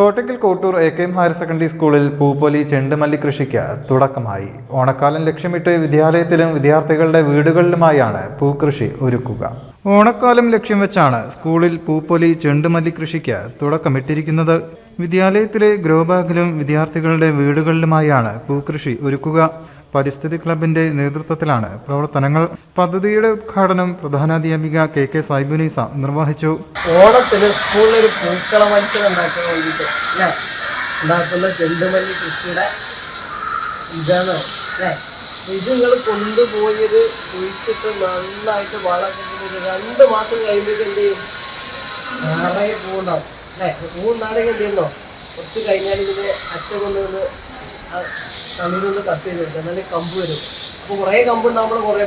Kottakkal Kottoor A K M higher secondary സ്കൂളിൽ പൂപ്പൊലി ചെണ്ടുമല്ലി കൃഷിക്ക് തുടക്കമായി. ഓണക്കാലം ലക്ഷ്യമിട്ട് വിദ്യാലയത്തിലും വിദ്യാർത്ഥികളുടെ വീടുകളിലുമായാണ് പൂക്കൃഷി ഒരുക്കുക. ഓണക്കാലം ലക്ഷ്യം വെച്ചാണ് സ്കൂളിൽ പൂപ്പൊലി ചെണ്ടുമല്ലി കൃഷിക്ക് തുടക്കമിട്ടിരിക്കുന്നത്. വിദ്യാലയത്തിലെ ഗ്രോബാഗിലും വിദ്യാർത്ഥികളുടെ വീടുകളിലുമായാണ് പൂക്കൃഷി ഒരുക്കുക. പരിസ്ഥിതി ക്ലബിന്റെ നേതൃത്വത്തിലാണ് പ്രവർത്തനങ്ങൾ. പദ്ധതിയുടെ ഉദ്ഘാടനം പ്രധാനാധ്യാപിക കെ കെ സൈബുനീസ നിർവഹിച്ചു. ഓണത്തിന് സ്കൂളിലൊരു പൂക്കള മത്സരം ഉണ്ടാക്കാൻ വേണ്ടിയിട്ട് ഉണ്ടാക്കുന്ന ചെണ്ടുമല്ലി കൃഷിയുടെ ഇതാണ് ഇത് നിങ്ങൾ കൊണ്ടുപോയത് കുഴിച്ചിട്ട് നന്നായിട്ട് വളമൊക്കെ ചെയ്ത് രണ്ട് മാസം കഴിഞ്ഞിട്ട് എന്ത് ചെയ്യും? നിറയെ പൂവുണ്ടാവും അല്ലേ? പൂവുണ്ടാണെങ്കിൽ എന്ത് ചെയ്യുന്നോ? കുറച്ച് കഴിഞ്ഞാൽ ഇതിന്റെ അറ്റ കൊണ്ടുവന്ന് കട്ട് എന്നാലും കമ്പ് വരും. അപ്പോൾ കുറേ കുറേ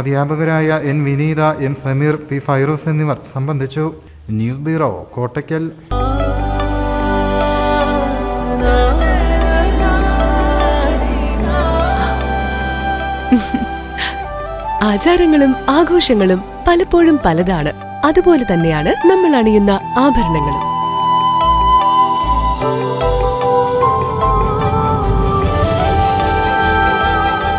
അധ്യാപകരായ N Vineetha M Sameer P Fairooz എന്നിവർ സംബന്ധിച്ചു ന്യൂസ് ബ്യൂറോ കോട്ടയ്ക്കൽ. ആചാരങ്ങളും ആഘോഷങ്ങളും പലപ്പോഴും പലതാണ്. അതുപോലെ തന്നെയാണ് നമ്മൾ അണിയുന്ന ആഭരണങ്ങളും.